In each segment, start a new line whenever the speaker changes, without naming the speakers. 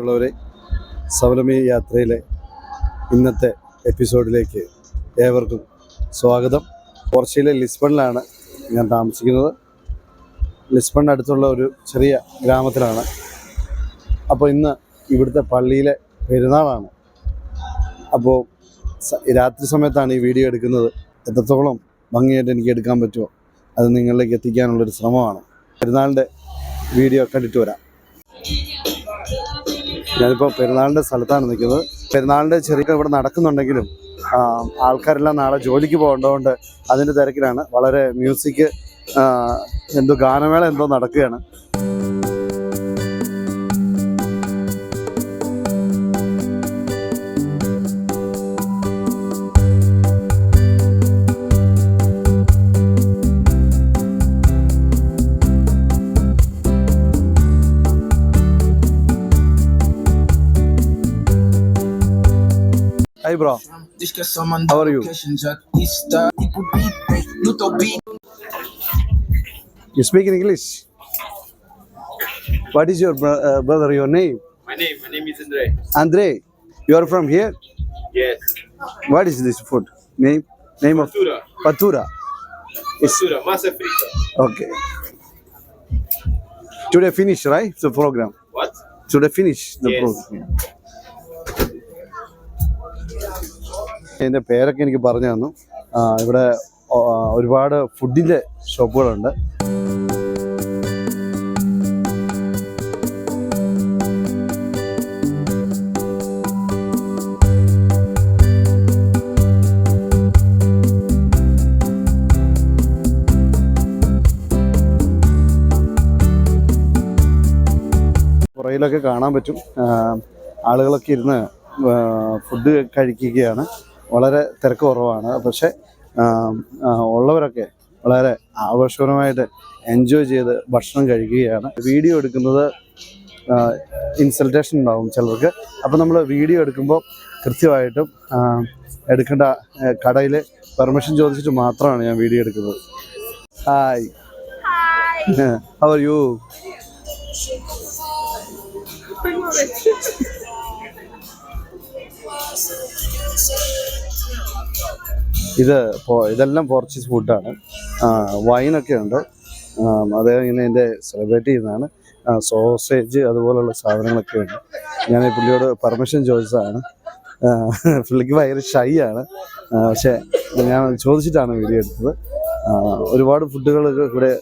പ്രിയമുള്ളവരെ സവലമി യാത്രയിലെ ഇന്നത്തെ എപ്പിസോഡിലേക്ക് ഏവർക്കും സ്വാഗതം. പോർച്ചുഗലിലെ ലിസ്ബണിലാണ് ഞാൻ താമസിക്കുന്നത്. ലിസ്ബണിനടുത്തുള്ള ഒരു ചെറിയ ഗ്രാമത്തിലാണ്. അപ്പോൾ ഇന്ന് ഇവിടുത്തെ പള്ളിയിലെ പെരുന്നാളാണ്. അപ്പോൾ രാത്രി സമയത്താണ് ഈ വീഡിയോ എടുക്കുന്നത്. എത്രത്തോളം ഭംഗിയായിട്ട് എനിക്ക് എടുക്കാൻ പറ്റുമോ അത് നിങ്ങളിലേക്ക് എത്തിക്കാനുള്ളൊരു ശ്രമമാണ്. പെരുന്നാളിന്റെ വീഡിയോ കണ്ടിട്ട് വരാം. ഞാനിപ്പോൾ പെരുന്നാളിന്റെ സ്ഥലത്താണ് നിൽക്കുന്നത്. പെരുന്നാളിന്റെ ചെറിയ ഇവിടെ നടക്കുന്നുണ്ടെങ്കിലും ആൾക്കാരെല്ലാം നാളെ ജോലിക്ക് പോകേണ്ടതുകൊണ്ട് അതിന്റെ തിരക്കിലാണ്. വളരെ മ്യൂസിക് എന്തോ ഗാനമേള എന്തോ നടക്കുകയാണ്.
Tipo beat, no teu beat.
You speak in English? What is your bro- uh, brother, your name?
My name, my name is Andre.
Andre, you are from here?
Yes.
What is this food? Name? Name of
Tura.
Patura. It's
Tura, massa frita.
okay. Today finish, right? The program.
What?
Today finish the
Yes.
program. ഇതിന്റെ പേരൊക്കെ എനിക്ക് പറഞ്ഞു തന്നു. ഇവിടെ ഒരുപാട് ഫുഡിന്റെ ഷോപ്പുകളുണ്ട്. പുറയിലൊക്കെ കാണാൻ പറ്റും. ആളുകളൊക്കെ ഇരുന്ന് ഫുഡ് കഴിക്കുകയാണ്. വളരെ തിരക്ക് കുറവാണ്. പക്ഷേ ഉള്ളവരൊക്കെ വളരെ ആഘോഷപരമായിട്ട് എൻജോയ് ചെയ്ത് ഭക്ഷണം കഴിക്കുകയാണ്. വീഡിയോ എടുക്കുന്നത് ഇൻസൾട്ടേഷൻ ഉണ്ടാവും ചിലർക്ക്. അപ്പോൾ നമ്മൾ വീഡിയോ എടുക്കുമ്പോൾ കൃത്യമായിട്ടും എടുക്കേണ്ട കടയിൽ പെർമിഷൻ ചോദിച്ചിട്ട് മാത്രമാണ് ഞാൻ വീഡിയോ എടുക്കുന്നത്. ഹായ് ഹൗ ആർ യു ഇത് ഇതെല്ലാം പോർച്ചുഗീസ് ഫുഡാണ് വൈനൊക്കെ ഉണ്ട് അതേ അദ്ദേഹം ഇങ്ങനെ എന്റെ സെലിബ്രേറ്റ് ചെയ്യുന്നതാണ് സോസേജ് അതുപോലുള്ള സാധനങ്ങളൊക്കെ ഉണ്ട് ഞാൻ ഈ പുള്ളിയോട് പെർമിഷൻ ചോദിച്ചതാണ് പുള്ളിക്ക് ഭയങ്കര ഷൈ ആണ് പക്ഷേ ഞാൻ ചോദിച്ചിട്ടാണ് വീഡിയോ എടുത്തത് ഒരുപാട് ഫുഡുകൾ ഇവിടെ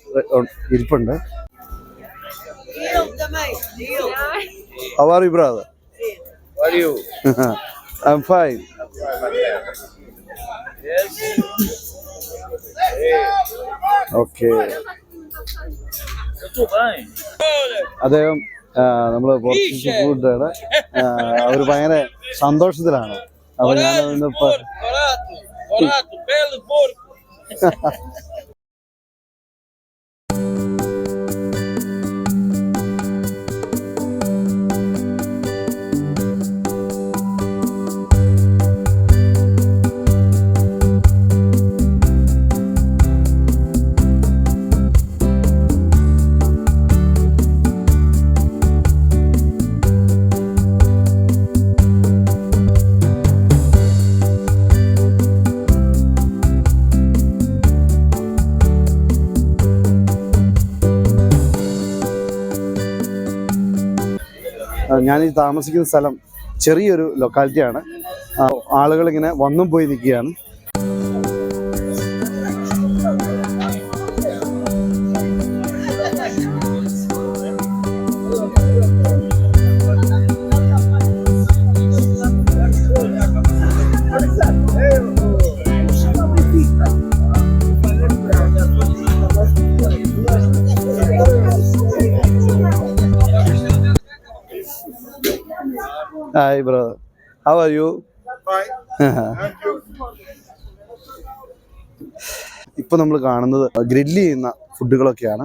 ഇരിപ്പുണ്ട് How are you, brother?
How are you?
I'm fine. Okay.
Tudo bem.
അദ്ദേഹം നമ്മൾ പോർച്ചുഗീസ് ഫുഡാണ് അവർ ഭയങ്കര സന്തോഷത്തിലാണ് അപ്പൊ ഞാൻ ഇന്ന് ഞാൻ ഈ താമസിക്കുന്ന സ്ഥലം ചെറിയൊരു ലൊക്കാലിറ്റിയാണ് ആളുകളിങ്ങനെ വന്നും പോയി നിൽക്കുകയാണ്. Hi brother how are you ഇപ്പൊ നമ്മൾ കാണുന്നത് ഗ്രില്ല് ചെയ്യുന്ന ഫുഡുകളൊക്കെയാണ്.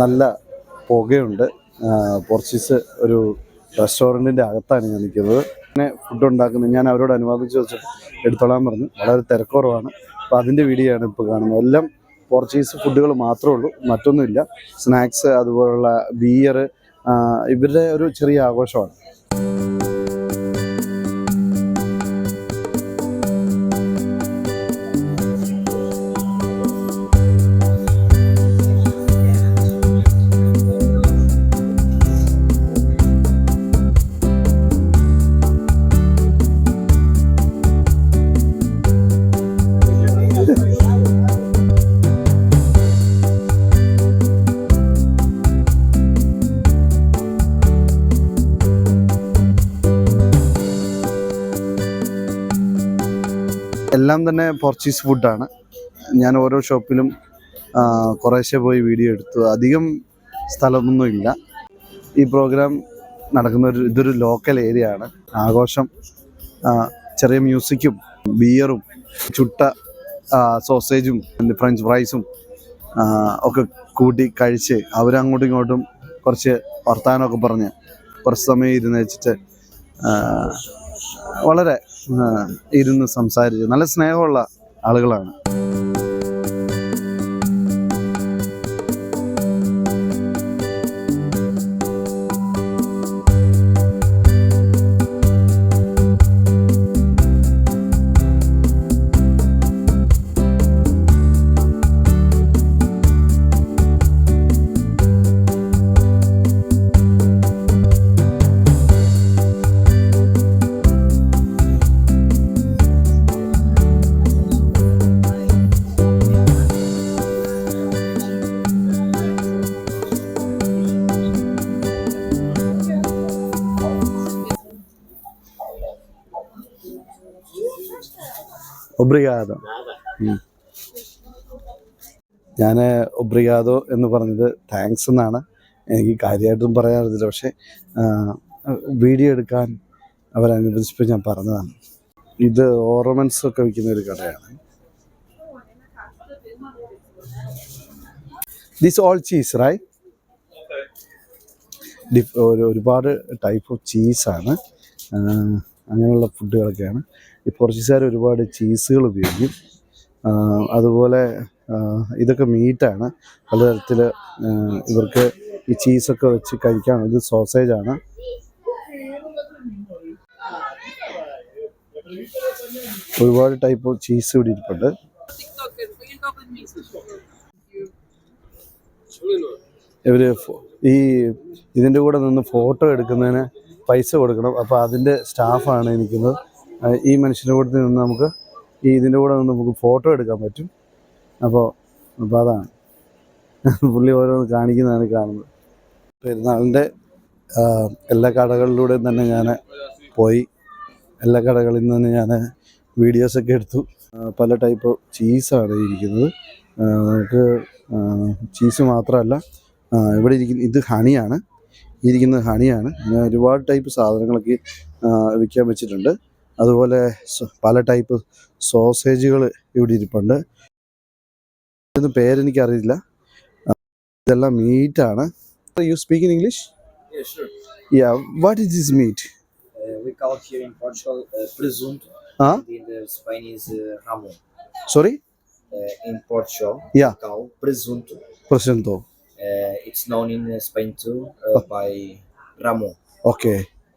നല്ല പുകയുണ്ട്. പോർച്ചീസ് ഒരു റെസ്റ്റോറന്റിന്റെ അകത്താണ് ഞാൻ നിൽക്കുന്നത്. പിന്നെ ഫുഡ് ഉണ്ടാക്കുന്നത് ഞാൻ അവരോട് അനുവാദം ചോദിച്ചു എടുത്തോളാൻ പറഞ്ഞു. വളരെ തിരക്കുറവാണ്. അപ്പോൾ അതിന്റെ വീഡിയോ ആണ് ഇപ്പോൾ കാണുന്നത്. എല്ലാം പോർച്ചുഗീസ് ഫുഡുകൾ മാത്രമേ ഉള്ളൂ. മറ്റൊന്നുമില്ല. സ്നാക്സ് അതുപോലുള്ള ബിയർ ഇവരുടെ ഒരു ചെറിയ ആഘോഷമാണ്. എല്ലാം തന്നെ പോർച്ചുഗീസ് ഫുഡാണ് ഞാൻ ഓരോ ഷോപ്പിലും കുറേശ്ശെ പോയി വീഡിയോ എടുത്തു. അധികം സ്ഥലമൊന്നുമില്ല ഈ പ്രോഗ്രാം നടക്കുന്ന ഒരു ഇതൊരു ലോക്കൽ ഏരിയ ആണ്. ആഘോഷം ചെറിയ മ്യൂസിക്കും ബിയറും ചുട്ട സോസേജും ഫ്രഞ്ച് ഫ്രൈസും ഒക്കെ കൂട്ടി കഴിച്ച് അവരങ്ങോട്ടും ഇങ്ങോട്ടും കുറച്ച് വർത്തമാനമൊക്കെ പറഞ്ഞ് കുറച്ച് സമയം ഇരുന്ന് വെച്ചിട്ട് വളരെ ഇരുന്ന് സംസാരിച്ച് നല്ല സ്നേഹമുള്ള ആളുകളാണ്. ഒബ്രിഗാദോ ഞാൻ ഒബ്രിഗാദോ എന്ന് പറഞ്ഞത് താങ്ക്സ് എന്നാണ്. എനിക്ക് കാര്യമായിട്ടും പറയാറില്ല പക്ഷേ വീഡിയോ എടുക്കാൻ അവരനുവദിച്ചപ്പോൾ ഞാൻ പറഞ്ഞതാണ്. ഇത് ഓർണമെന്റ്സ് ഒക്കെ വിൽക്കുന്ന ഒരു കടയാണ്. ദിസ് ഓൾ ചീസ് റൈ ഒരുപാട് ടൈപ്പ് ഓഫ് ചീസാണ് അങ്ങനെയുള്ള ഫുഡുകളൊക്കെയാണ് ഈ പോർച്ചുഗീസുകാർ ഒരുപാട് ചീസുകൾ ഉപയോഗിക്കും. അതുപോലെ ഇതൊക്കെ മീറ്റാണ്. പലതരത്തിൽ ഇവർക്ക് ഈ ചീസൊക്കെ വെച്ച് കഴിക്കാൻ ഇത് സോസേജാണ്. ഒരുപാട് ടൈപ്പ് ഓഫ് ചീസ് ഇവിടെ ഇരിപ്പുണ്ട്. ഇവർ ഈ ഇതിന്റെ കൂടെ നിന്ന് ഫോട്ടോ എടുക്കുന്നതിന് പൈസ കൊടുക്കണം. അപ്പോൾ അതിന്റെ സ്റ്റാഫാണ് നിൽക്കുന്നത് ആ, ഈ മനുഷ്യന്റെ കൂടെ നിന്ന് നമുക്ക് ഈ ഇതിന്റെ കൂടെ നിന്ന് നമുക്ക് ഫോട്ടോ എടുക്കാൻ പറ്റും. അപ്പോൾ അപ്പോൾ അതാണ്. പുള്ളി ഓരോന്ന് കാണിക്കുന്നതാണ് കാണുന്നത്. പെരുന്നാളിന്റെ എല്ലാ കടകളിലൂടെയും തന്നെ ഞാൻ പോയി. എല്ലാ കടകളിൽ നിന്ന് തന്നെ ഞാൻ വീഡിയോസൊക്കെ എടുത്തു. പല ടൈപ്പ് ചീസാണ് ഇരിക്കുന്നത്. നമുക്ക് ചീസ് മാത്രമല്ല ഇവിടെ ഇരിക്കുന്ന ഇത് ഹണിയാണ്. ഇരിക്കുന്നത് ഹണിയാണ്. ഒരുപാട് ടൈപ്പ് സാധനങ്ങളൊക്കെ വിൽക്കാൻ വെച്ചിട്ടുണ്ട്. അതുപോലെ പല ടൈപ്പ് സോസേജുകൾ ഇവിടെ ഇരിപ്പുണ്ട് ഇതൊന്നും പേരെനിക്കറിയില്ല ഇതെല്ലാം മീറ്റാണ് you speak in English.
Yeah
what is this meat
Uh, we call here in Portugal uh, presunto.
Huh?
In the Spain is uh, ramon.
Sorry
Uh, in Portugal,
Yeah.
we call presunto.
Presunto.
Uh, it's known in uh, Spain too uh, by ramon.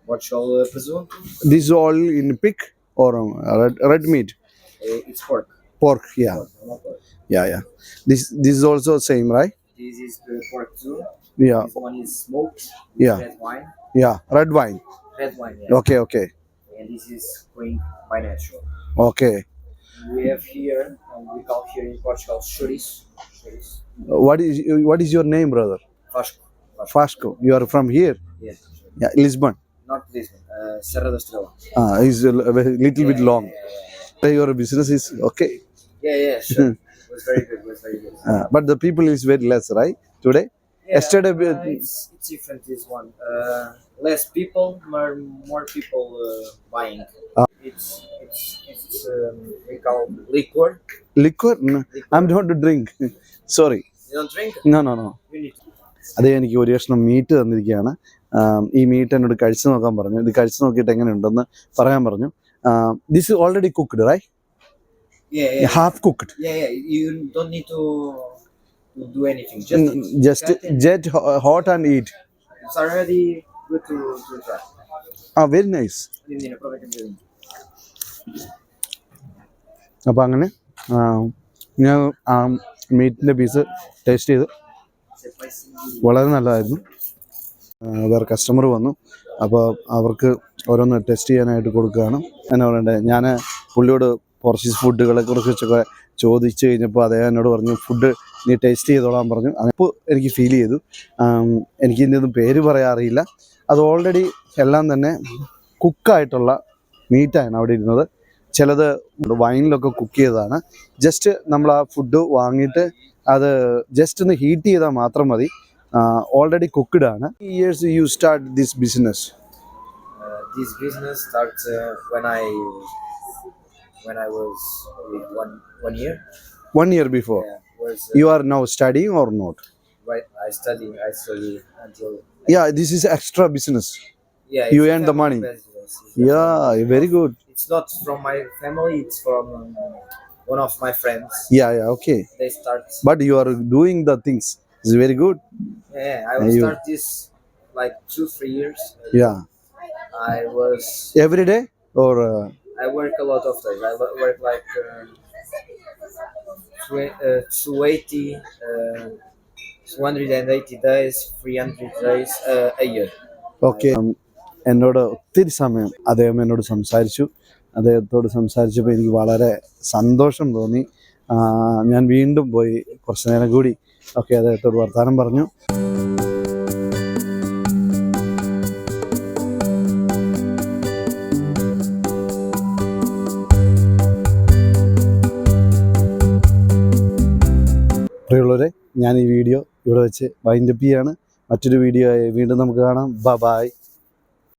What's
your uh, presume?
This is all in pig or uh, red, red meat?
Uh, it's pork.
Pork, yeah.
Pork, pork.
Yeah, yeah. This this is also same, right?
This is uh, pork too.
Yeah.
This one is smoked.
Yeah.
Red wine.
Yeah, red wine.
Red wine. Yeah.
Okay, okay.
And this is green financial.
Okay.
We have here, um, we call here in Portugal chouriço.
What is what is your name, brother?
Vasco. Vasco.
Vasco. You are from here.
Yes.
Yeah, Lisbon
Not this one. Uh, Serra da Estrela.
ah is a l- a little bit long your business is okay
Yeah, yeah, sure. it was very good. It was very good.
uh, but the people is very less right today
Yeah,
Yesterday we-
uh, it's, it's different. This one, uh, less people, more more people uh, buying.
Ah.
It's it's it's um, we call liquor.
liquor no,
liquor.
i'm not to drink sorry
You don't drink?
no no no
You need. To.
അതേ എനിക്ക് ഒരു കഷ്ണം meet തന്നിരിക്കുകയാണ് ആം, ഈ meet എന്നോട് കഴിച്ചു നോക്കാൻ പറഞ്ഞു ഇത് കഴിച്ചു നോക്കിയിട്ട് എങ്ങനെയുണ്ടെന്ന് പറയാൻ പറഞ്ഞു this already
cooked rice
half cooked
yeah, yeah. You don't need to, to do anything. Just eat. Just. Get hot and eat.
ആ വെരി നൈസ് അപ്പോൾ അങ്ങനെ ഞാൻ ആ മീറ്റിന്റെ പീസ് ടേസ്റ്റ് ചെയ്ത് വളരെ നല്ലതായിരുന്നു വേറെ കസ്റ്റമർ വന്നു. അപ്പോൾ അവർക്ക് ഓരോന്ന് ടെസ്റ്റ് ചെയ്യാനായിട്ട് കൊടുക്കുകയാണ്. എന്നാ പറയണ്ടേ ഞാൻ പുള്ളിയോട് പോർച്ചുഗീസ് ഫുഡുകളെ കുറിച്ചൊക്കെ ചോദിച്ചു കഴിഞ്ഞപ്പോൾ അദ്ദേഹം എന്നോട് പറഞ്ഞു ഫുഡ് നീ ടേസ്റ്റ് ചെയ്തോളാൻ പറഞ്ഞു. അപ്പോൾ എനിക്ക് ഫീൽ ചെയ്തു. എനിക്ക് ഇതിന്റെ പേര് പറയാൻ അറിയില്ല. അത് ഓൾറെഡി എല്ലാം തന്നെ കുക്കായിട്ടുള്ള മീറ്റാണ് അവിടെ ഇരുന്നത്. ചിലത് വൈനിലൊക്കെ കുക്ക് ചെയ്തതാണ്. ജസ്റ്റ് നമ്മൾ ആ ഫുഡ് വാങ്ങിയിട്ട് അത് ജസ്റ്റ് ഒന്ന് ഹീറ്റ് ചെയ്താൽ മാത്രം മതി. ഓൾറെഡി കുക്ക്ഡ് ആണ് years you start this business
Uh, this business starts uh, when I when I was with one one year.
One year before
Yeah, was uh,
you are now studying or not
right. I study. I study until
yeah this is extra business
yeah.
You
it's a
earn the
family
money.
business.
Yeah very good
It's not from my family. It's from one of my friends.
Yeah yeah okay
They start.
But you are doing the things Is very good
Yeah, I will
you-
start this like two three years.
Yeah
I was
every day or
I work a lot of days. I wo- work like um, twe- uh, 280, uh, 280 days, 300 days uh, a year.
Okay എന്നോട് ഒത്തിരി സമയം അദ്ദേഹം എന്നോട് സംസാരിച്ചു അദ്ദേഹത്തോട് സംസാരിച്ചപ്പോൾ എനിക്ക് വളരെ സന്തോഷം തോന്നി ആ, ഞാൻ വീണ്ടും പോയി കുറച്ച് നേരം കൂടി ഒക്കെ അദ്ദേഹത്തോട് വർത്താനം പറഞ്ഞു. പ്രിയമുള്ളവരെ ഞാൻ ഈ വീഡിയോ ഇവിടെ വെച്ച് വൈൻഡപ്പ് ചെയ്യാണ്. മറ്റൊരു വീഡിയോ വീണ്ടും നമുക്ക് കാണാം. ബ ബായ്